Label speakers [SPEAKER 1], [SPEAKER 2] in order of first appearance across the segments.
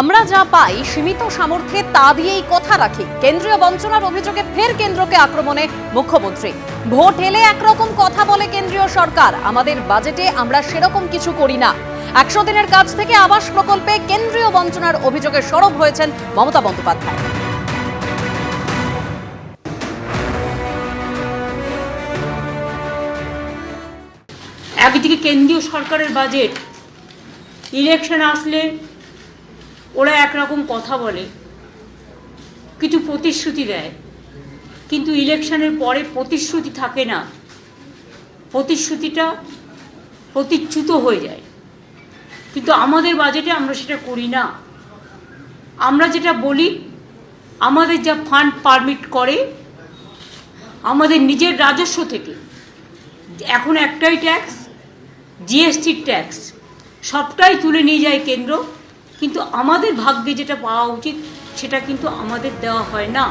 [SPEAKER 1] আমরা যা পাই সীমিত সামর্থ্যে তা দিয়েই কথা রাখি। কেন্দ্রীয় বঞ্চনার অভিযোগে ফের কেন্দ্রকে আক্রমণে মুখ্যমন্ত্রী। ভোট এলে একরকম কথা বলে কেন্দ্রীয় সরকার। আমাদের বাজেটে আমরা সেরকম কিছু করি না। একশো দিনের কাজ থেকে আবাস প্রকল্পে কেন্দ্রীয় বঞ্চনার অভিযোগে সরব হয়েছেন মমতা বন্দ্যোপাধ্যায়।
[SPEAKER 2] একদিকে কেন্দ্রীয় সরকারের বাজেট, ইলেকশন আসলে ওরা একরকম কথা বলে, কিছু প্রতিশ্রুতি দেয়। কিন্তু ইলেকশনের পরে প্রতিশ্রুতি থাকে না। প্রতিশ্রুতিটা প্রতিচ্যুত হয়ে যায়। কিন্তু আমাদের বাজেটে আমরা সেটা করি না। আমরা যেটা বলি, আমাদের যা ফান্ড পারমিট করে, আমাদের নিজের রাজস্ব থেকে। এখন একটাই ট্যাক্স জিএসটির ট্যাক্স সবটাই তুলে নিয়ে যায় কেন্দ্র। আমাদের ভাগ্যে যেটা পাওয়া উচিত, সেটা কিন্তু আমাদের দেওয়া হয় না।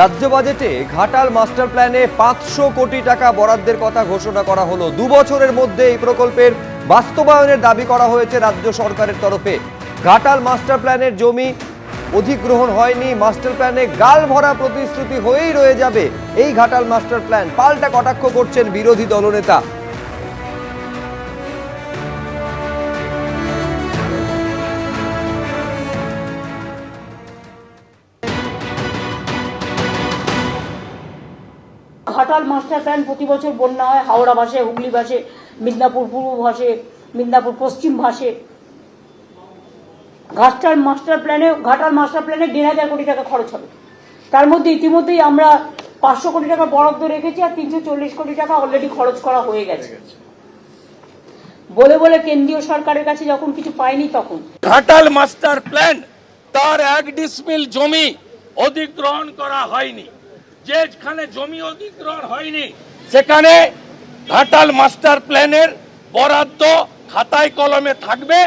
[SPEAKER 3] রাজ্য বাজেটে ঘাটাল মাস্টার প্ল্যানে পাঁচশো কোটি টাকা বরাদ্দের কথা ঘোষণা করা হলো। দু বছরের মধ্যে এই প্রকল্পের বাস্তবায়নের দাবি করা হয়েছে রাজ্য সরকারের তরফে। ঘাটাল মাস্টার প্ল্যানের জমি অধিগ্রহণ হয়নি, মাস্টার প্ল্যানে গাল ভরা প্রতিশ্রুতি হয়েই রয়ে যাবে। এই ঘাটাল মাস্টার প্ল্যান পাল্টা কটাক্ষ করছেন বিরোধী দলনেতা।
[SPEAKER 2] ঘাটাল মাস্টার প্ল্যান প্রতি বছর বন্যা হয়, হাওড়া ভাসে, হুগলি ভাসে, মিদনাপুর, পূর্ব ভাসে, মিদনাপুর, পশ্চিম ভাসে। ঘাটাল মাস্টার প্ল্যানে, ঘাটাল মাস্টার প্ল্যানে দেড় হাজার কোটি টাকা খরচ হবে। তার মধ্যে ইতিমধ্যেই আমরা পাঁচশো কোটি টাকা বরাদ্দ রেখেছি আর তিনশো চল্লিশ কোটি টাকা অলরেডি খরচ করা হয়ে গেছে। বলে বলে কেন্দ্রীয় সরকারের কাছে যখন কিছু পাইনি তখন।
[SPEAKER 4] ঘাটাল মাস্টার প্ল্যান তার এক ডিসমিল জমি অধিগ্রহণ করা হয়নি। যেখানে জমি অধিগ্রহণ হয়নি, সেখানে ঘাটাল মাস্টার প্ল্যানের বরাদ্দ খাতায় কলমে থাকবে,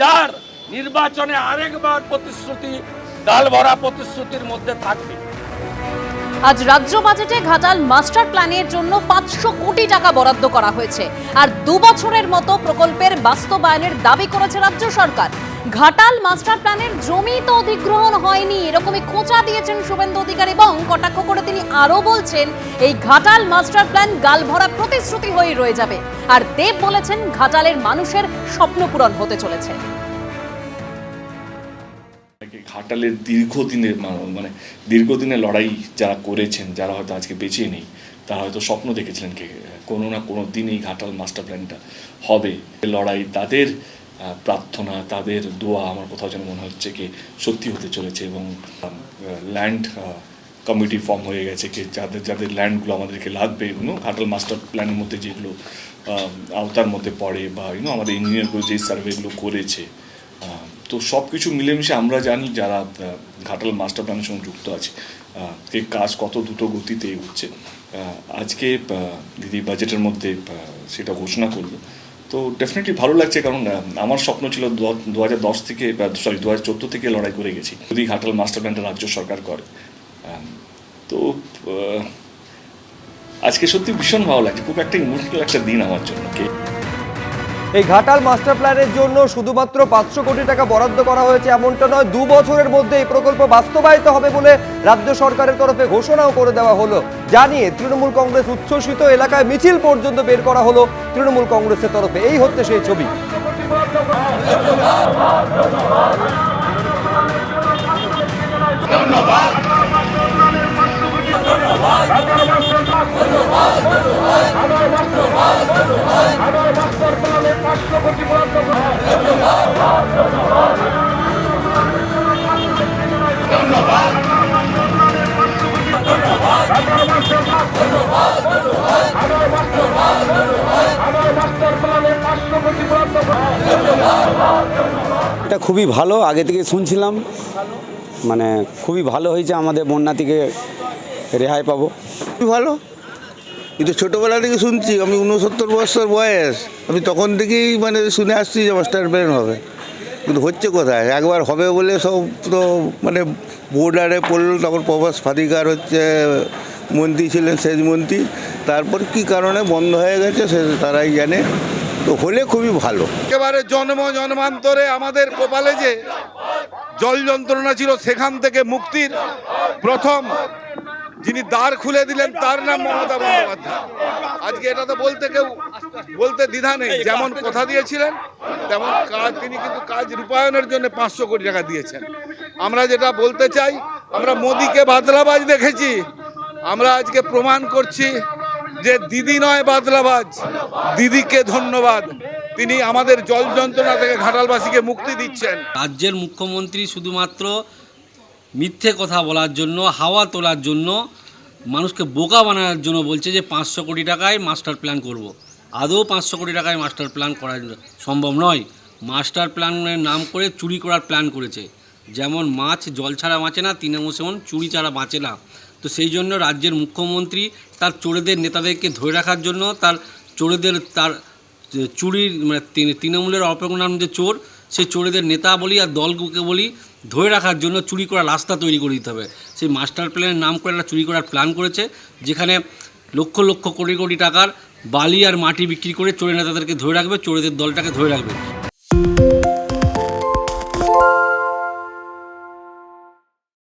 [SPEAKER 4] যার নির্বাচনে আরেকবার প্রতিশ্রুতি ডাল ভরা প্রতিশ্রুতির মধ্যে থাকবে।
[SPEAKER 1] আজ রাজ্য বাজেটে ঘাটাল মাস্টার প্ল্যানের জন্য পাঁচশো কোটি টাকা বরাদ্দ করা হয়েছে। আর দু বছরের মতো প্রকল্পের বাস্তবায়নের দাবি করেছে রাজ্য সরকার। ঘাটাল মাস্টার প্ল্যানের জমি তো অধিগ্রহণ হয়নি, এরকমই খোঁচা দিয়েছেন শুভেন্দু অধিকারী এবং কটাক্ষ করে তিনি আরও বলছেন, এই ঘাটাল মাস্টার প্ল্যান গালভরা প্রতিশ্রুতি হয়ে রয়ে যাবে। আর দেব বলেছেন, ঘাটালের মানুষের স্বপ্ন পূরণ হতে চলেছে।
[SPEAKER 5] ঘাটালের দীর্ঘদিনের মানে দীর্ঘদিনের লড়াই যারা করেছেন, যারা হয়তো আজকে বেঁচে নেই, তারা হয়তো স্বপ্ন দেখেছিলেন কে, কোনো না কোনো দিন এই ঘাটাল মাস্টার প্ল্যানটা হবে। লড়াই তাদের প্রার্থনা, তাদের দোয়া আমার কোথাও যেন মনে হচ্ছে কি সত্যি হতে চলেছে এবং ল্যান্ড কমিটি ফর্ম হয়ে গেছে কি, যাদের যাদের ল্যান্ডগুলো আমাদেরকে লাগবে ইউনো ঘাটাল মাস্টার প্ল্যানের মধ্যে যেগুলো আওতার মধ্যে পড়ে বা ইউনো আমাদের ইঞ্জিনিয়ারগুলো যে সার্ভেগুলো করেছে তো সব কিছু মিলেমিশে আমরা জানি যারা ঘাটাল মাস্টার প্ল্যানের সঙ্গে যুক্ত আছে যে কাজ কত দ্রুত গতিতে এগোচ্ছে। আজকে দিদি বাজেটের মধ্যে সেটা ঘোষণা করল। তো ডেফিনেটলি ভালো লাগছে কারণ আমার স্বপ্ন ছিল দু হাজার দশ থেকে সরি দু হাজার চোদ্দ থেকে লড়াই করে গেছি, যদি ঘাটাল মাস্টার প্ল্যানটা রাজ্য সরকার করে। তো আজকে সত্যি ভীষণ ভালো লাগছে, খুব একটা ইমোশনাল একটা দিন আমার জন্য।
[SPEAKER 3] এই ঘাটাল মাস্টার প্ল্যানের জন্য শুধুমাত্র পাঁচশো কোটি টাকা বরাদ্দ করা হয়েছে এমনটা নয়, দু বছরের মধ্যে এই প্রকল্প বাস্তবায়িত হবে বলে রাজ্য সরকারের তরফে ঘোষণাও করে দেওয়া হলো। জানিয়ে তৃণমূল কংগ্রেস উচ্ছ্বসিত এলাকায় মিছিল পর্যন্ত বের করা হলো তৃণমূল কংগ্রেসের তরফে। এই হচ্ছে সেই ছবি।
[SPEAKER 6] এটা খুবই ভালো, আগে থেকে শুনছিলাম। মানে খুবই ভালো হয়েছে আমাদের বন্যা থেকে রেহাই পাবো।
[SPEAKER 7] খুবই ভালো। কিন্তু ছোটোবেলা থেকে শুনছি, আমি উনসত্তর বছর বয়স, আমি তখন থেকেই মানে শুনে আসছি যে মাস্টার প্ল্যান হবে। কিন্তু হচ্ছে কোথায়? একবার হবে বলে সব তো মানে বোর্ডারে পড়ল তখন প্রভাস ফাদিকার হচ্ছে মন্ত্রী ছিলেন সেচ মন্ত্রী। তারপর কি কারণে বন্ধ হয়ে গেছে সে তারাই জানে। তো হলে খুবই ভালো।
[SPEAKER 8] একেবারে জন্ম জন্মান্তরে আমাদের কপালে যে জল যন্ত্রণা ছিল, সেখান থেকে মুক্তির প্রথম যিনি দ্বার খুলে দিলেন, তার নাম মমতা বন্দ্যোপাধ্যায়। আজকে এটা তো বলতে কেউ, বলতে দ্বিধা নেই। যেমন কথা দিয়েছিলেন, তেমন কাজ তিনি কিন্তু কাজ রূপায়ণের জন্য পাঁচশো কোটি টাকা দিয়েছেন। আমরা যেটা বলতে চাই, আমরা মোদিকে বাদলাবাজ দেখেছি। আমরা আজকে প্রমাণ করছি যে দিদি নয় বাদলাবাজ, দিদিকে ধন্যবাদ। তিনি আমাদের জল যন্ত্রণা থেকে ঘাটালবাসীকে মুক্তি দিচ্ছেন।
[SPEAKER 9] রাজ্যের মুখ্যমন্ত্রী শুধুমাত্র মিথ্যে কথা বলার জন্য, হাওয়া তোলার জন্য, মানুষকে বোকা বানানোর জন্য বলছে যে পাঁচশো কোটি টাকায় মাস্টার প্ল্যান করব। আদৌ পাঁচশো কোটি টাকায় মাস্টার প্ল্যান করা সম্ভব নয়। মাস্টার প্ল্যানের নাম করে চুরি করার প্ল্যান করেছে। যেমন মাছ জল ছাড়া বাঁচে না, তৃণমূল সেমন চুরি ছাড়া বাঁচে না। তো সেই জন্য রাজ্যের মুখ্যমন্ত্রী তার চোরেদের নেতাদেরকে ধরে রাখার জন্য তার চোরেদের তার চুরির মানে তৃণমূলের অপরাম যে চোর, সেই চোরেদের নেতা বলি আর দলগুলোকে বলি ধরে রাখার জন্য চুরি করার রাস্তা তৈরি করে দিতে হবে। সেই মাস্টার প্ল্যানের নাম করে একটা চুরি করার প্ল্যান করেছে, যেখানে লক্ষ লক্ষ কোটি কোটি টাকার বালি আর মাটি বিক্রি করে চোরের নেতাদেরকে ধরে রাখবে, চোরেদের দলটাকে ধরে রাখবে।